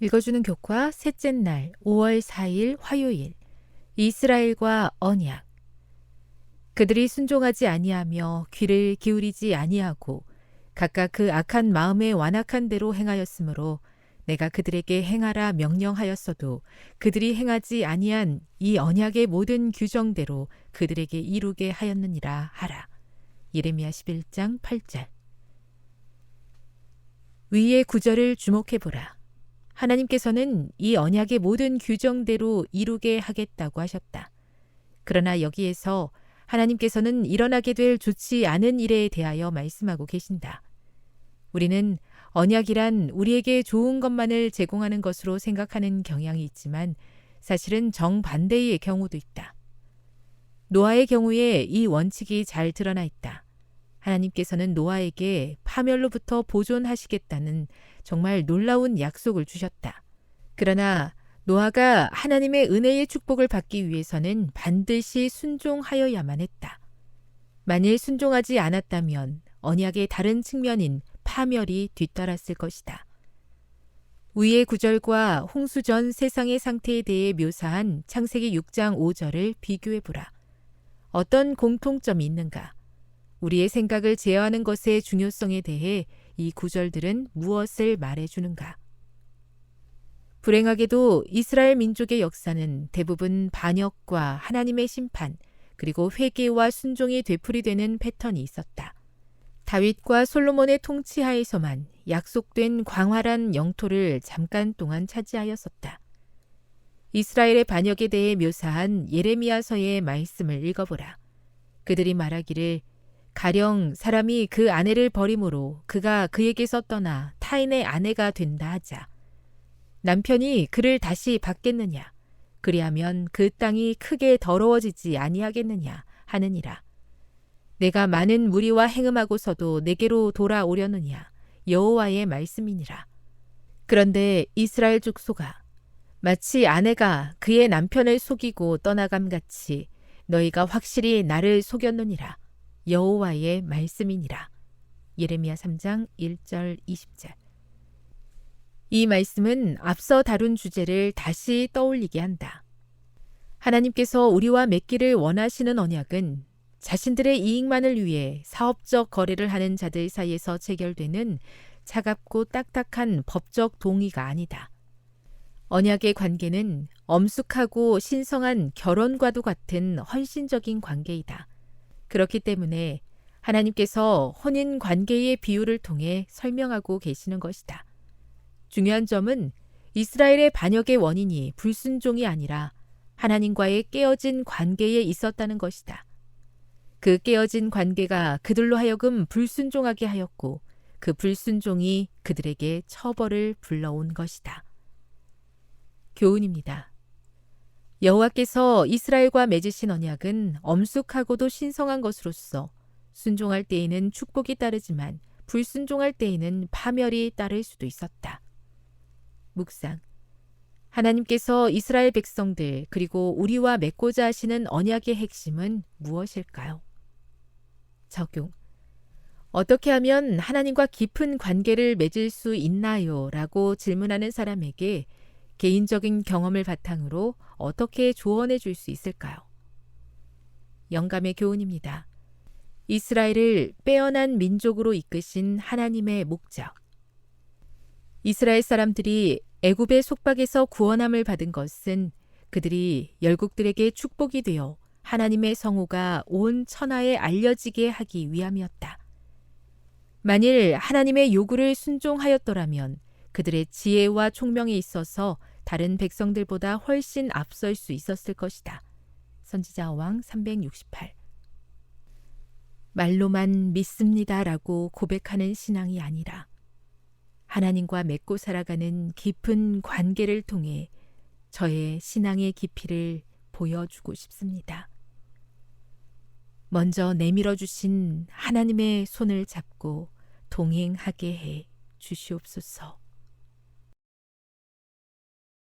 읽어주는 교과 셋째 날 5월 4일 화요일 이스라엘과 언약 그들이 순종하지 아니하며 귀를 기울이지 아니하고 각각 그 악한 마음에 완악한 대로 행하였으므로 내가 그들에게 행하라 명령하였어도 그들이 행하지 아니한 이 언약의 모든 규정대로 그들에게 이루게 하였느니라 하라. 예레미야 11장 8절 위의 구절을 주목해 보라. 하나님께서는 이 언약의 모든 규정대로 이루게 하겠다고 하셨다. 그러나 여기에서 하나님께서는 일어나게 될 좋지 않은 일에 대하여 말씀하고 계신다. 우리는 언약이란 우리에게 좋은 것만을 제공하는 것으로 생각하는 경향이 있지만 사실은 정반대의 경우도 있다. 노아의 경우에 이 원칙이 잘 드러나 있다. 하나님께서는 노아에게 파멸로부터 보존하시겠다는 정말 놀라운 약속을 주셨다. 그러나 노아가 하나님의 은혜의 축복을 받기 위해서는 반드시 순종하여야만 했다. 만일 순종하지 않았다면 언약의 다른 측면인 파멸이 뒤따랐을 것이다. 위의 구절과 홍수 전 세상의 상태에 대해 묘사한 창세기 6장 5절을 비교해 보라. 어떤 공통점이 있는가? 우리의 생각을 제어하는 것의 중요성에 대해 이 구절들은 무엇을 말해주는가? 불행하게도 이스라엘 민족의 역사는 대부분 반역과 하나님의 심판, 그리고 회개와 순종이 되풀이되는 패턴이 있었다. 다윗과 솔로몬의 통치하에서만 약속된 광활한 영토를 잠깐 동안 차지하였었다. 이스라엘의 반역에 대해 묘사한 예레미야서의 말씀을 읽어보라. 그들이 말하기를 가령 사람이 그 아내를 버림으로 그가 그에게서 떠나 타인의 아내가 된다 하자. 남편이 그를 다시 받겠느냐? 그리하면 그 땅이 크게 더러워지지 아니하겠느냐 하느니라. 내가 많은 무리와 행음하고서도 내게로 돌아오려느냐 여호와의 말씀이니라. 그런데 이스라엘 족소가 마치 아내가 그의 남편을 속이고 떠나감 같이 너희가 확실히 나를 속였느니라. 여호와의 말씀이니라. 예레미야 3장 1절 20절. 이 말씀은 앞서 다룬 주제를 다시 떠올리게 한다. 하나님께서 우리와 맺기를 원하시는 언약은 자신들의 이익만을 위해 사업적 거래를 하는 자들 사이에서 체결되는 차갑고 딱딱한 법적 동의가 아니다. 언약의 관계는 엄숙하고 신성한 결혼과도 같은 헌신적인 관계이다. 그렇기 때문에 하나님께서 혼인 관계의 비유를 통해 설명하고 계시는 것이다. 중요한 점은 이스라엘의 반역의 원인이 불순종이 아니라 하나님과의 깨어진 관계에 있었다는 것이다. 그 깨어진 관계가 그들로 하여금 불순종하게 하였고 그 불순종이 그들에게 처벌을 불러온 것이다. 교훈입니다. 여호와께서 이스라엘과 맺으신 언약은 엄숙하고도 신성한 것으로서 순종할 때에는 축복이 따르지만 불순종할 때에는 파멸이 따를 수도 있었다. 묵상. 하나님께서 이스라엘 백성들 그리고 우리와 맺고자 하시는 언약의 핵심은 무엇일까요? 적용. 어떻게 하면 하나님과 깊은 관계를 맺을 수 있나요? 라고 질문하는 사람에게 개인적인 경험을 바탕으로 어떻게 조언해 줄 수 있을까요? 영감의 교훈입니다. 이스라엘을 빼어난 민족으로 이끄신 하나님의 목적. 이스라엘 사람들이 애굽의 속박에서 구원함을 받은 것은 그들이 열국들에게 축복이 되어 하나님의 성호가 온 천하에 알려지게 하기 위함이었다. 만일 하나님의 요구를 순종하였더라면 그들의 지혜와 총명에 있어서 다른 백성들보다 훨씬 앞설 수 있었을 것이다. 선지자 왕 368. 말로만 믿습니다라고 고백하는 신앙이 아니라 하나님과 맺고 살아가는 깊은 관계를 통해 저의 신앙의 깊이를 보여주고 싶습니다. 먼저 내밀어 주신 하나님의 손을 잡고 동행하게 해 주시옵소서.